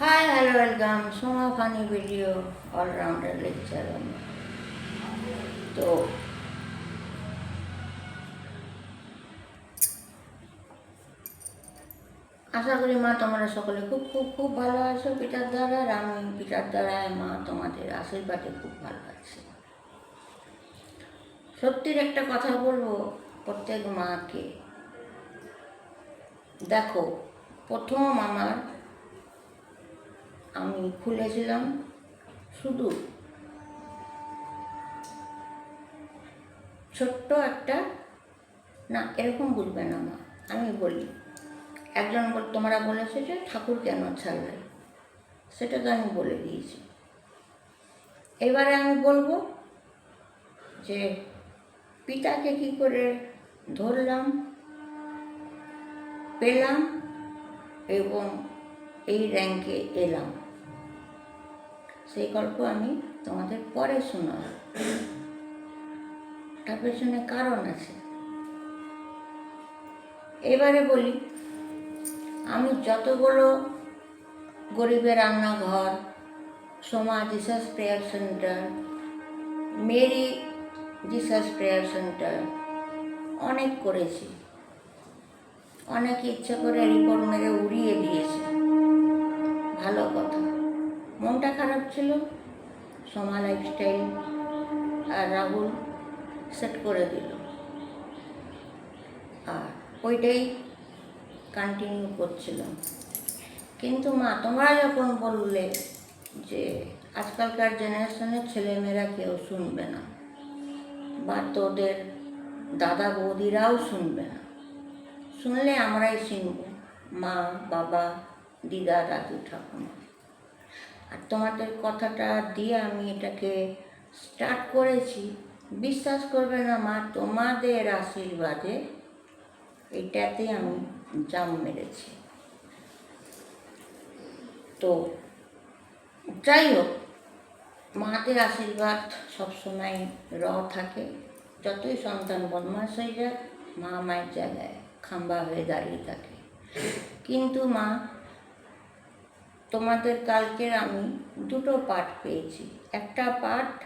Hi hello welcome Soma funny video allrounder lecture তো আশা করি মা তোমরা সকলে খুব খুব খুব ভালো আছো। পিতার দ্বারা আর আমি পিতার দ্বারায় মা তোমাদের আশীর্বাদে খুব ভালো আছি। সত্যির একটা কথা বলব, প্রত্যেক মাকে। দেখো, প্রথম আমার আমি খুলেছিলাম শুধু ছোট্ট একটা, না, এরকম বুঝবে না মা, আমি বলি। একজন তোমরা বলেছে যে ঠাকুর কেন ছাড়বে? সেটা তো আমি বলে দিয়েছি। এবারে আমি বলব যে পিতাকে কি করে ধরলাম, পেলাম এবং এই র্যাঙ্কে এলাম। সেই গল্প আমি তোমাদের পরে শোনাব। তার পেছনে কারণ আছে। এবারে বলি, আমি যতগুলো গরিবের রান্নাঘর Soma Jesus prayer centre, Mary Jesus prayer centre, অনেক করেছি। অনেকে ইচ্ছে করে রিপোর্ট মেরে উড়িয়ে দিয়েছে। ভালো কথা। মনটা খারাপ ছিল, সোমা লাইফস্টাইল আর রাহুল সেট করে দিল। আর ওইটাই কন্টিনিউ করছিলাম। কিন্তু মা, তোমরা যখন বললে যে আজকালকার জেনারেশনের ছেলেমেয়েরা কেউ শুনবে না, বা তোদের দাদা বৌদিরাও শুনবে না, শুনলে আমরাই শুনব মা, বাবা, দিদা, দাদু, ঠাকুমা। আর তোমাদের কথাটা দিয়ে আমি এটাকে স্টার্ট করেছি। বিশ্বাস করবে না মা, তোমাদের আশীর্বাদে এটাতে আমি জাম মেরেছি। তো যাই হোক, মাদের আশীর্বাদ সবসময় র থাকে। যতই সন্তান বদমাস হয়ে যায় মা মায়ের জায়গায় খাম্বা হয়ে দাঁড়িয়ে থাকে। কিন্তু মা তোমাদের কালকের আমি দুটো পাঠ পেয়েছি। একটা পাঠ,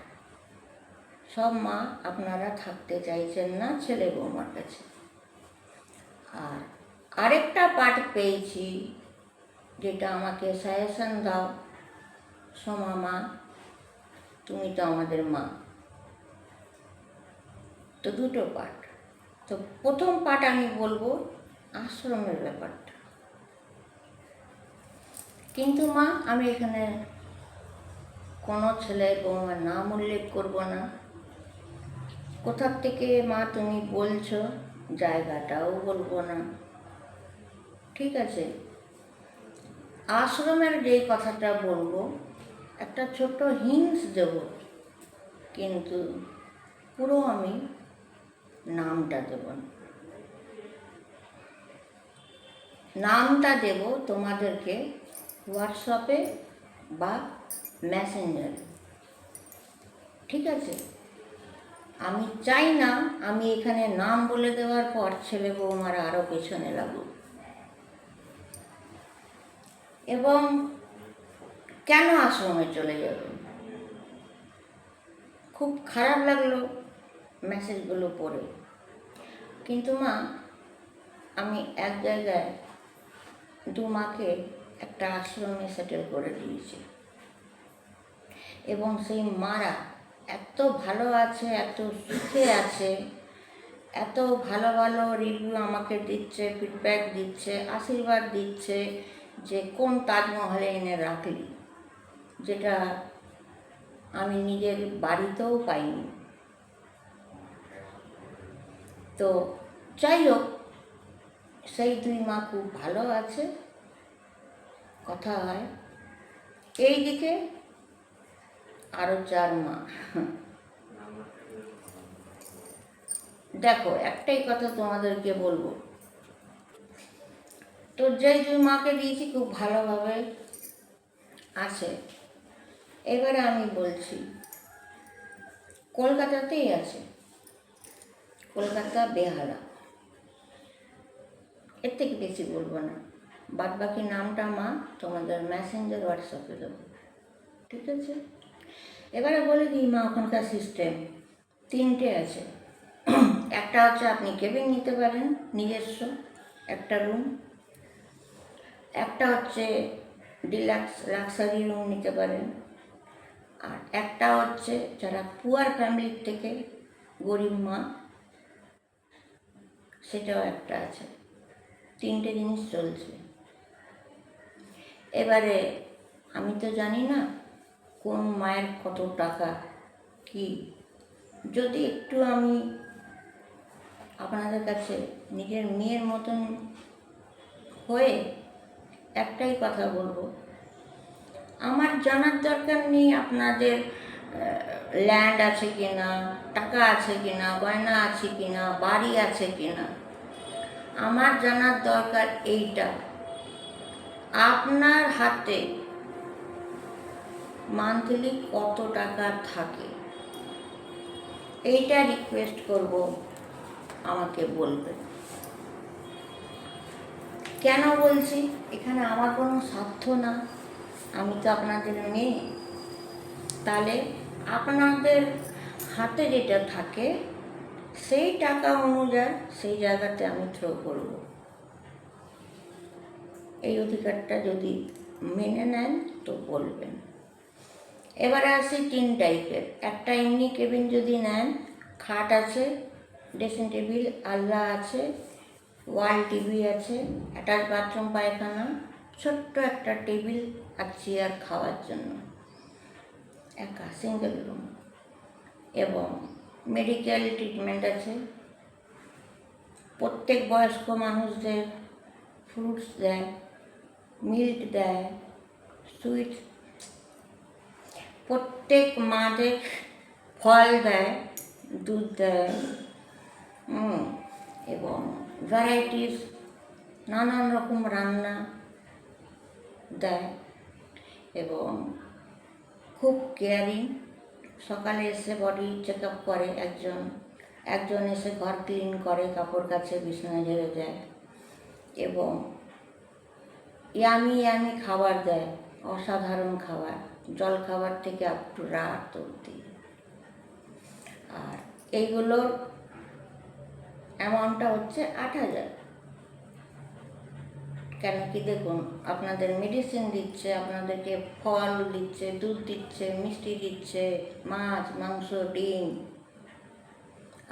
সব মা আপনারা থাকতে চাইছেন না ছেলে বৌমার কাছে। আর আরেকটা পাঠ পেয়েছি, যেটা আমাকে সাজেশন দাও। সোমা মা, তুমি তো আমাদের মা। তো দুটো পাঠ। তো প্রথম পাঠ আমি বলব আশ্রমের ব্যাপারটা। কিন্তু মা, আমি এখানে কোনো ছেলে বৌমার নাম উল্লেখ করব না। কোথার থেকে মা তুমি বলছো, জায়গাটাও বলব না। ঠিক আছে? আশ্রমের যে কথাটা বলব, একটা ছোট্ট হিংস দেব কিন্তু পুরো আমি নামটা দেব না। নামটা দেব তোমাদেরকে হোয়াটসঅ্যাপে বা মেসেঞ্জারে। ঠিক আছে? আমি চাই না আমি এখানে নাম বলে দেওয়ার পর ছেলে বৌমারা আরও পেছনে লাগুক। এবং কেন আশ্রমে চলে যাবে? খুব খারাপ লাগল মেসেজগুলো পড়ে। কিন্তু মা, আমি এক জায়গায় দু মাকে একটা আশ্রমে সেটেল করে দিয়েছে। এবং সেই মারা এত ভালো আছে, এত সুখে আছে, এত ভালো ভালো রিভিউ আমাকে দিচ্ছে ফিডব্যাক দিচ্ছে, আশীর্বাদ দিচ্ছে যে কোন তাজমহলে এনে রাখলি, যেটা আমি নিজের বাড়িতেও পাইনি। তো যাই হোক, সেই দুই মা খুব ভালো আছে। কথা হয়। এই দিকে আরও চার মা। দেখো, একটাই কথা তোমাদেরকে বলব। তোর যেই দুই মাকে দিয়েছি খুব ভালোভাবে আছে। এবারে আমি বলছি, কলকাতাতেই আছে। কলকাতা বেহালা। এর থেকে বেশি বলব না। বাদ বাকি নামটা মা তোমাদের মেসেঞ্জার হোয়াটসঅ্যাপে দেবো। ঠিক আছে? এবারে বলে দিই মা, ওখানকার সিস্টেম তিনটে আছে। একটা হচ্ছে আপনি কেবিন নিতে পারেন, নিজস্ব একটা রুম একটা হচ্ছে ডিলাক্স লাক্সারি রুম নিতে পারেন। আর একটা হচ্ছে যারা পুয়ার ফ্যামিলির থেকে গরিব মা, সেটাও একটা আছে। তিনটে জিনিস চলছে। এবারে, আমি তো জানি না কোন মায়ের কত টাকা, কি। যদি একটু আমি আপনাদের কাছে নিজের মেয়ের মতন হয়ে একটাই কথা বলব। আমার জানার দরকার নেই আপনাদের ল্যান্ড আছে কি না টাকা আছে কি না গয়না আছে কি না বাড়ি আছে কি না আমার জানার দরকার এইটা। আপনার হাতে মান্থলি কত টাকা থাকে? এইটা রিকোয়েস্ট করব, আমাকে বলবেন। কেন বলছি? এখানে আমার কোনো স্বার্থ না। আমি তো আপনাদের মেয়ে। তাহলে আপনাদের হাতে যেটা থাকে, সেই টাকা অনুযায়ী সেই জায়গাতে আমি থ্রো করব। এই অধিকারটা যদি মেনে নেন তো বলবেন। এবারে আসি তিন টাইপের। একটা এমনি কেবিন যদি নেন, খাট আছে, ড্রেসিং টেবিল, আলনা আছে, ওয়াল টিভি আছে, অ্যাটাচ বাথরুম, পায়খানা, ছোট্ট একটা টেবিল আর চেয়ার খাওয়ার জন্য। একা, সিঙ্গেল রুম। এবং মেডিকেল ট্রিটমেন্ট আছে। প্রত্যেক বয়স্ক মানুষদের, ফ্রুটস দেয়। মিল্ক দেয়, সুইট। প্রত্যেক মাদের ফল দেয়, দুধ দেয় এবং ভ্যারাইটিস নানান রকম রান্না দেয়, এবং খুব কেয়ারিং সকালে এসে বডি চেক আপ করে একজন একজন এসে ঘর ক্লিন করে, কাপড় কাছে বিছানা ঝেড়ে দেয়, এবং ইয়ামি ইয়ামি খাবার দেয়, অসাধারণ খাবার জল খাবার থেকে আপ টু রাত অবধি। আর এইগুলোর অ্যামাউন্টটা হচ্ছে আট হাজার। কেন কি দেখুন, আপনাদের মেডিসিন দিচ্ছে, আপনাদেরকে ফল দিচ্ছে, দুধ দিচ্ছে, মিষ্টি দিচ্ছে, মাছ, মাংস, ডিম।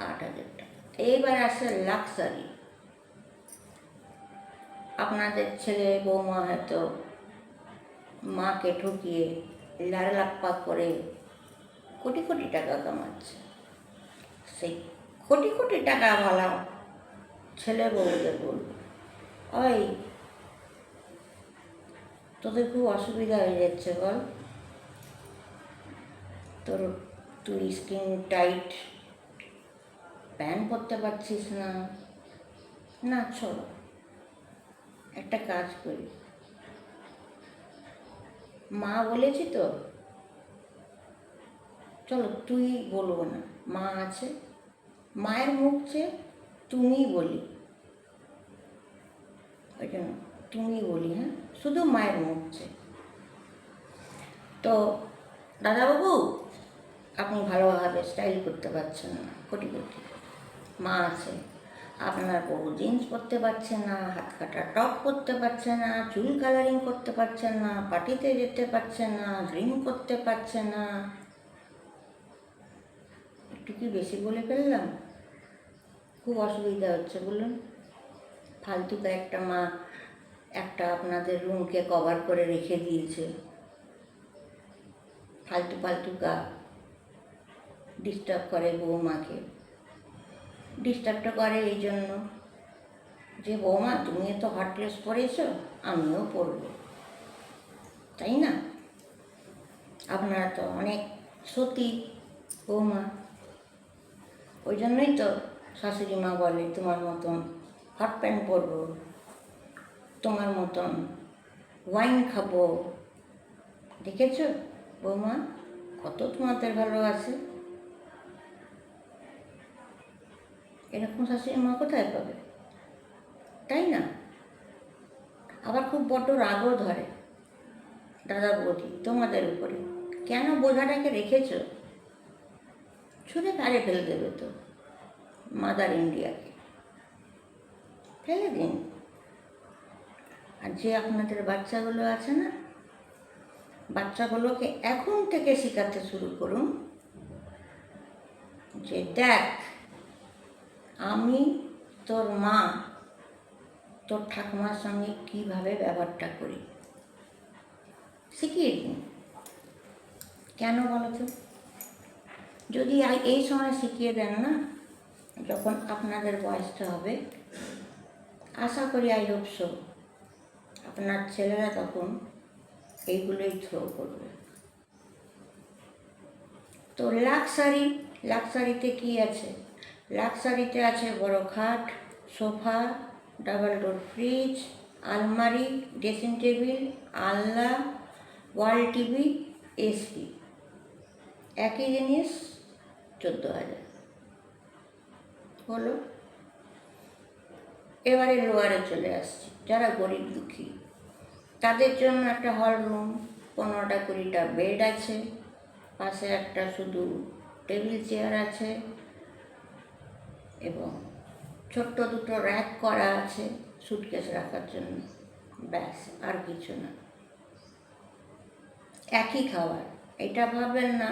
আট হাজার টাকা। এইবার আসে লাক্সারি আপনাদের ছেলে বৌমা হয়তো মাকে ঠকিয়ে লাড়লাপ্পা করে কোটি কোটি টাকা কামাচ্ছে। সেই কোটি কোটি টাকা ভালা ছেলে বউদের বলব। ওই তোদের খুব অসুবিধা হয়ে যাচ্ছে বল। তোর তুই স্কিন টাইট প্যান্ট পরতে পারছিস না। না, চলো। একটা কাজ করি। মা বলেছি তো, চলো তুই বলব না, মা আছে। মায়ের মুখ চেয়ে তুমি বলি। ওই জন্য তুমি বলি হ্যাঁ? শুধু মায়ের মুখ চেয়ে। তো দাদাবাবু, আপনি ভালোভাবে স্টাইল করতে পারছেন না কোটি কোটি মা আছে। আপনার বউ জিন্স পরতে পারছে না, হাত কাটা টপ করতে পারছে না, চুল কালারিং করতে পারছে না পার্টিতে যেতে পারছে না ড্রিঙ্ক করতে পারছে না। একটু কি বেশি বলে ফেললাম? খুব অসুবিধা হচ্ছে, বলুন। ফালতু একটা মা একটা আপনাদের রুমকে কভার করে রেখে দিয়েছে। ফালতু ফালতু গা ডিস্টার্ব করে বৌমাকে। ডিস্টার্বটা করে এই জন্য যে বৌমা, তুমি তো হট ড্রেস পরেছো আমিও পরবো তাই না? আপনারা তো অনেক সতী বৌমা। ওই জন্যই তো শাশুড়ি মা বলে, তোমার মতন হট প্যান্ট পরবো, তোমার মতন ওয়াইন খাব। দেখেছ বৌমা? কত তোমাদের ভালোবাসে। এরকম শাশুড়ি মা কোথায় পাবে? তাই না? আবার খুব বড্ড রাগও ধরে দাদা বৌদি তোমাদের উপরে। কেন বোঝাটাকে রেখেছ? ছুঁড়ে কাজে ফেলে দেবে তো মাদার ইন্ডিয়াকে ফেলে দিন। আর যে আপনাদের বাচ্চাগুলো আছে না, বাচ্চাগুলোকে এখন থেকে শেখাতে শুরু করুন যে দেখ আমি তোর মা, তোর ঠাকুমার সঙ্গে কীভাবে ব্যবহারটা করি? শিখিয়ে দিন কেন বলো তো যদি এই সময় শিখিয়ে দেন না, যখন আপনাদের বয়সটা হবে, আশা করি আই হোপ সো, আপনার ছেলেরা তখন এইগুলোই থ্রো করবে। তো লাক্সারি লাক্সারিতে কি আছে? লাক্সারিতে আছে বড় খাট, সোফা ডাবল ডোর ফ্রিজ আলমারি ড্রেসিং টেবিল আলনা ওয়াল টিভি এসি একই জিনিস চোদ্দ হাজার। হলো এবারে লোয়ারে চলে আসছি, যারা গরিব দুঃখী। তাদের জন্য একটা হল রুম পনেরোটা কুড়িটা বেড আছে, পাশে একটা শুধু টেবিল চেয়ার আছে। এবং ছোট্ট দুটো র্যাক করা আছে সুটকেস রাখার জন্য। ব্যাস, আর কিছু না। একই খাবার। এটা ভাবেন না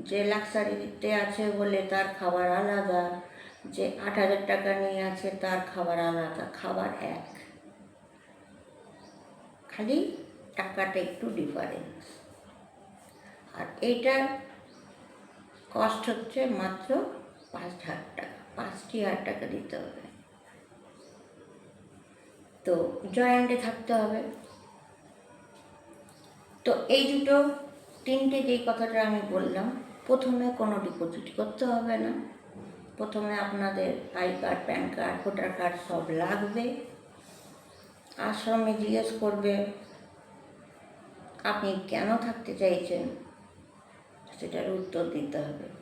যে লাক্সারিতে আছে বলে তার খাবার আলাদা, যে আট হাজার টাকা নিয়ে আছে তার খাবার আলাদা, খাবার এক। খালি টাকাটা একটু ডিফারেন্স আর এইটার কস্ট হচ্ছে মাত্র পাঁচ হাজার টাকা। পাঁচটি হাজার টাকা দিতে হবে। তো জয়েন্টে থাকতে হবে। তো এই দুটো তিনটে যেই কথাটা আমি বললাম, প্রথমে কোনো ডিপোজিট করতে হবে না। প্রথমে আপনাদের I card, PAN card, voter card সব লাগবে। আশ্রমে জিজ্ঞেস করবে, আপনি কেন থাকতে চাইছেন? সেটার উত্তর দিতে হবে।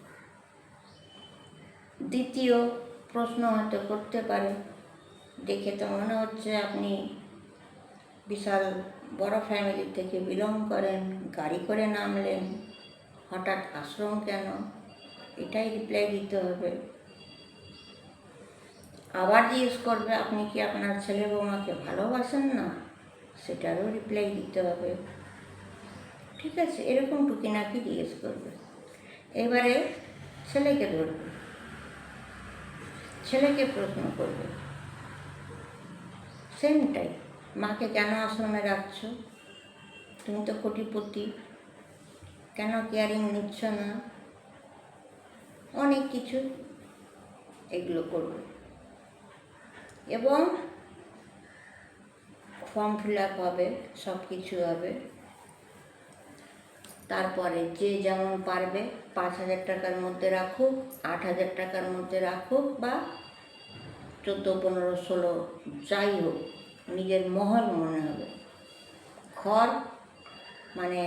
দ্বিতীয় প্রশ্ন হয়তো করতে পারে দেখে তো মনে হচ্ছে আপনি বিশাল বড় ফ্যামিলি থেকে বিলং করেন, গাড়ি করে নামলেন, হঠাৎ আশ্রম কেন? এটাই রিপ্লাই দিতে হবে। আবার জিজ্ঞেস করবে, আপনি কি আপনার ছেলে বৌমাকে ভালোবাসেন না? সেটারও রিপ্লাই দিতে হবে। ঠিক আছে, এরকম টুকিনাকি জিজ্ঞেস করবে। এবারে ছেলেকে ধরবে। ছেলেকে প্রশ্ন করবে। সেমটাই মাকে কেন আশ্রমে রাখছো? তুমি তো কোটিপতি। কেন কেয়ারিং নিচ্ছ না? অনেক কিছু এগুলো করবে। এবং ফর্ম ফিল আপ হবে সব কিছু হবে। তারপরে যে যেমন পারবে পাঁচ হাজার টাকার মধ্যে রাখুক আট হাজার টাকার মধ্যে রাখুক বা চোদ্দ, পনেরো, ষোলো, যাই হোক, নিজের মহল মনে হবে। ঘর মানে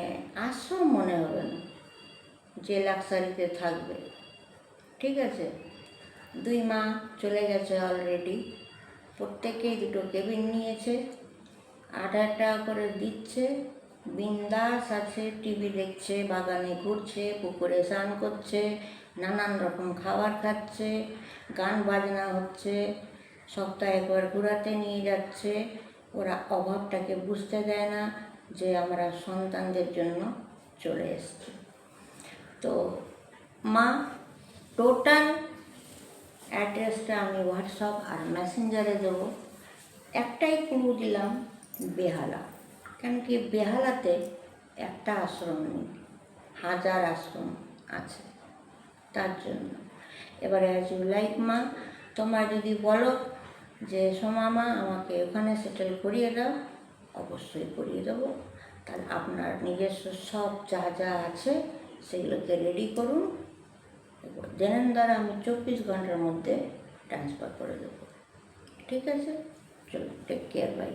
আশ্রম মনে হবে না, যে লাক্সারিতে থাকবে। ঠিক আছে? দুই মা চলে গেছে অলরেডি প্রত্যেকেই দুটো কেবিন নিয়েছে, আট হাজার টাকা করে দিচ্ছে। বিন্দাস আছে, টিভি দেখছে, বাগানে ঘুরছে, পুকুরে স্নান করছে, নানান রকম খাবার খাচ্ছে, গান বাজনা হচ্ছে, সপ্তাহে একবার ঘোরাতে নিয়ে যাচ্ছে। ওরা অভাবটাকে বুঝতে দেয় না যে আমরা সন্তানদের জন্য চলে এসছি। তো মা, টোটাল অ্যাড্রেসটা আমি হোয়াটসঅ্যাপ আর মেসেঞ্জারে দেবো। একটাই ক্লু দিলাম, বেহালা। কেন কি বেহালাতে একটা আশ্রম নেই, হাজার আশ্রম আছে তার জন্য। এবারে অ্যাজ ইউ লাইক মা তোমার যদি বলো যে, সোমা মা, আমাকে ওখানে সেটেল করিয়ে দাও, অবশ্যই করিয়ে দেবো। তাহলে আপনার নিজস্ব সব যা যা আছে সেগুলোকে রেডি করুন। জেনেন দ্বারা আমি চব্বিশ ঘণ্টার মধ্যে ট্রান্সফার করে দেবো। ঠিক আছে? চলো টেক কেয়ার বাই